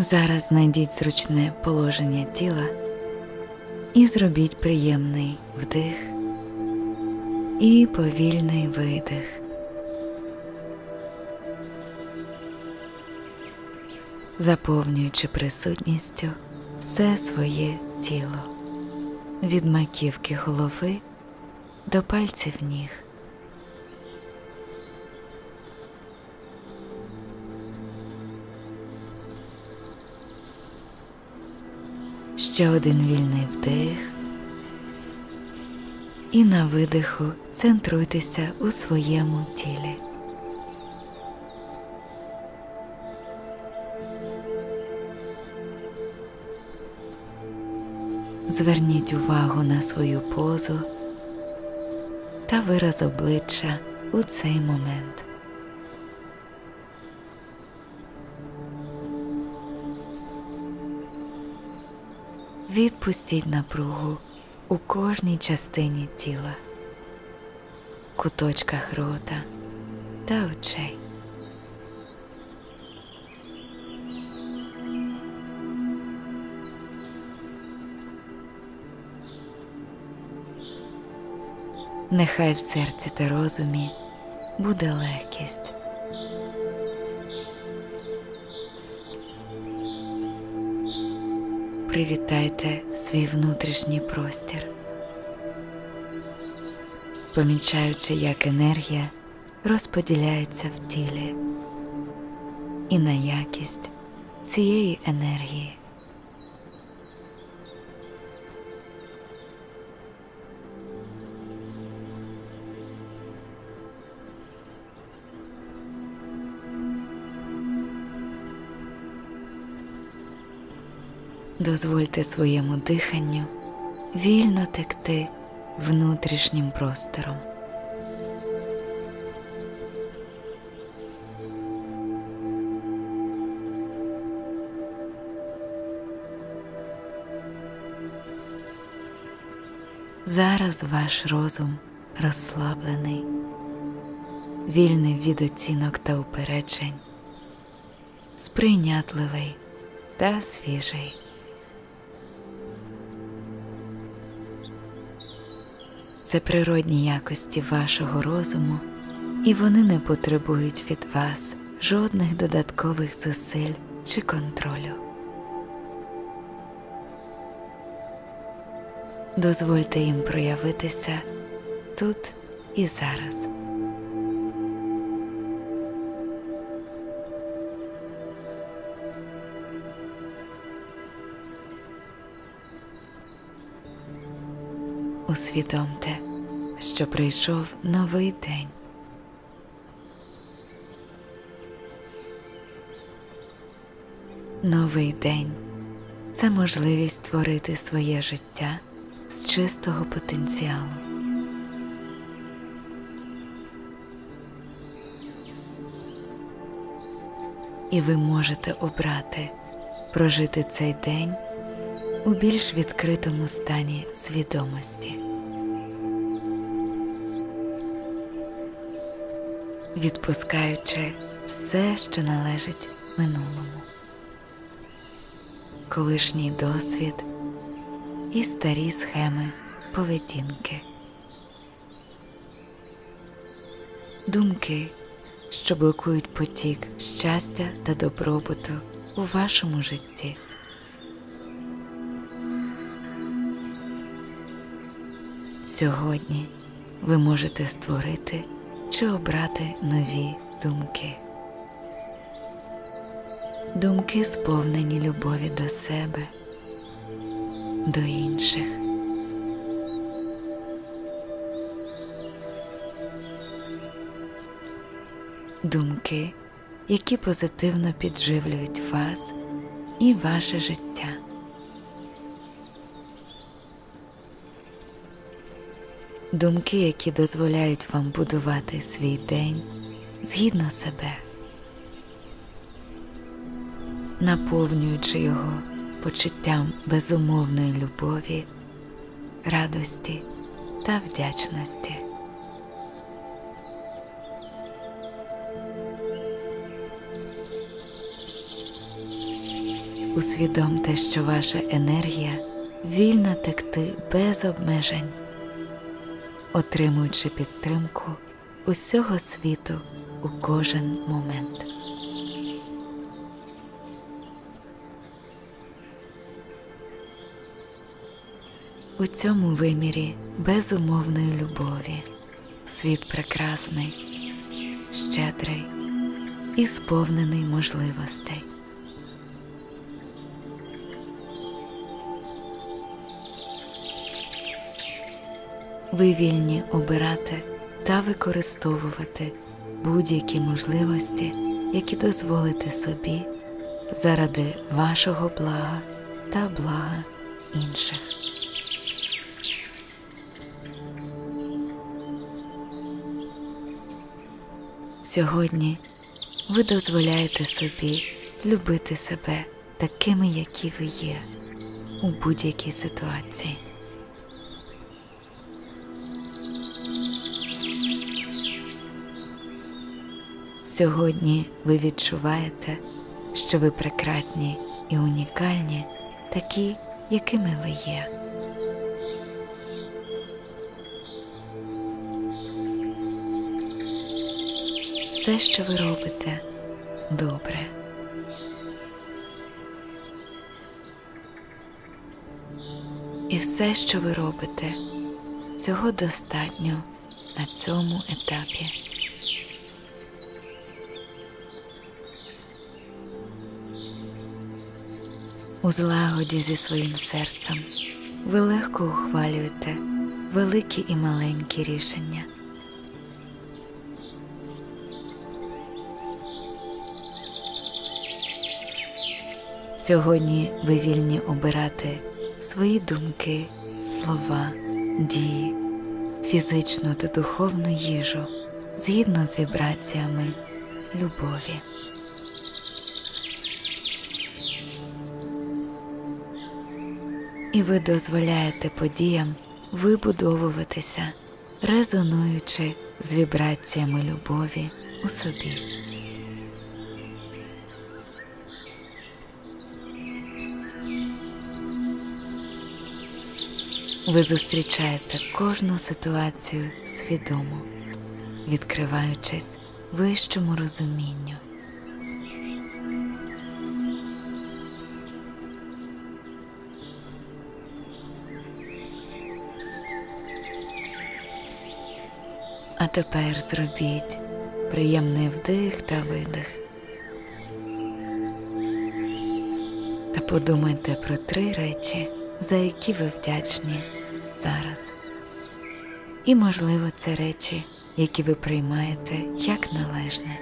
Зараз знайдіть зручне положення тіла і зробіть приємний вдих і повільний видих. Заповнюючи присутністю все своє тіло від маківки голови до пальців ніг. Ще один вільний вдих. І на видиху центруйтеся у своєму тілі. Зверніть увагу на свою позу та вираз обличчя у цей момент. Відпустіть напругу у кожній частині тіла, куточках рота та очей. Нехай в серці та розумі буде легкість. Привітайте свій внутрішній простір, помічаючи, як енергія розподіляється в тілі і на якість цієї енергії. Дозвольте своєму диханню вільно текти внутрішнім простором. Зараз ваш розум розслаблений, вільний від оцінок та упереджень, сприйнятливий та свіжий. Це природні якості вашого розуму, і вони не потребують від вас жодних додаткових зусиль чи контролю. Дозвольте їм проявитися тут і зараз. Усвідомте, що прийшов новий день. Новий день це можливість створити своє життя з чистого потенціалу. І ви можете обрати прожити цей день у більш відкритому стані свідомості. Відпускаючи все, що належить минулому, колишній досвід і старі схеми поведінки, думки, що блокують потік щастя та добробуту у вашому житті. Сьогодні ви можете створити чи обрати нові думки. Думки сповнені любові до себе, до інших. Думки, які позитивно підживлюють вас і ваше життя. Думки, які дозволяють вам будувати свій день згідно себе, наповнюючи його почуттям безумовної любові, радості та вдячності. Усвідомте, що ваша енергія вільна текти без обмежень, отримуючи підтримку усього світу у кожен момент. У цьому вимірі безумовної любові світ прекрасний, щедрий і сповнений можливостей. Ви вільні обирати та використовувати будь-які можливості, які дозволите собі заради вашого блага та блага інших. Сьогодні ви дозволяєте собі любити себе такими, які ви є у будь-якій ситуації. Сьогодні ви відчуваєте, що ви прекрасні і унікальні, такі, якими ви є. Все, що ви робите, добре. І все, що ви робите, цього достатньо на цьому етапі. У злагоді зі своїм серцем ви легко ухвалюєте великі і маленькі рішення. Сьогодні ви вільні обирати свої думки, слова, дії, фізичну та духовну їжу згідно з вібраціями любові. І ви дозволяєте подіям вибудовуватися, резонуючи з вібраціями любові у собі. Ви зустрічаєте кожну ситуацію свідомо, відкриваючись вищому розумінню. Тепер зробіть приємний вдих та видих. Та подумайте про три речі, за які ви вдячні зараз. І, можливо, це речі, які ви приймаєте як належне.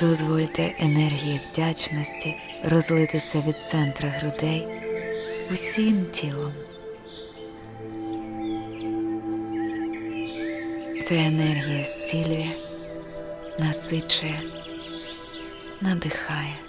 Дозвольте енергії вдячності розлитися від центра грудей усім тілом. Ця енергія зцілює, насичує, надихає.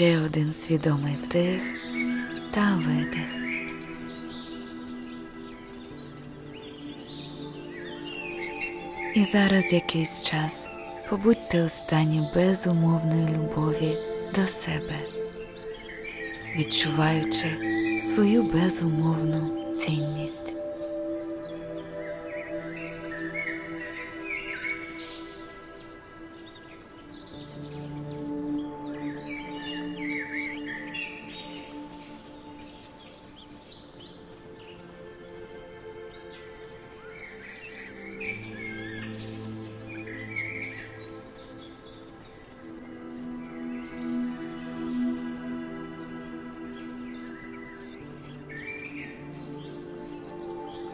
Ще один свідомий вдих та видих. І зараз якийсь час побудьте у стані безумовної любові до себе, відчуваючи свою безумовну цінність.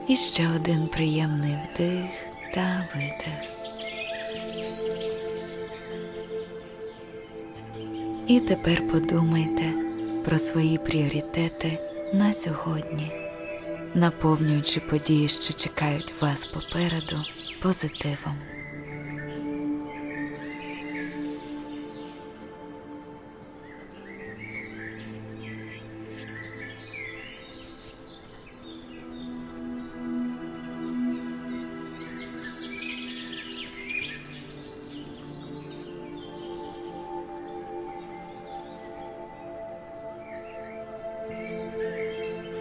І ще один приємний вдих та видих. І тепер подумайте про свої пріоритети на сьогодні, наповнюючи події, що чекають вас попереду, позитивом.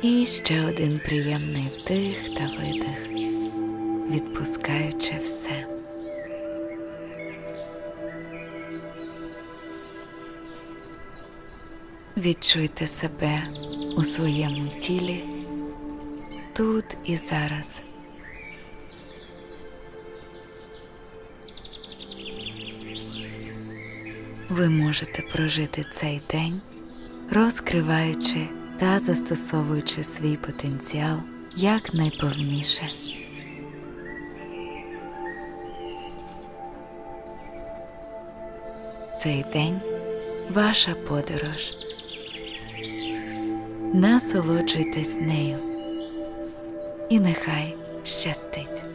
І ще один приємний вдих та видих, відпускаючи все. Відчуйте себе у своєму тілі тут і зараз. Ви можете прожити цей день, розкриваючи та застосовуючи свій потенціал якнайповніше. Цей день ваша подорож. Насолоджуйтесь нею і нехай щастить.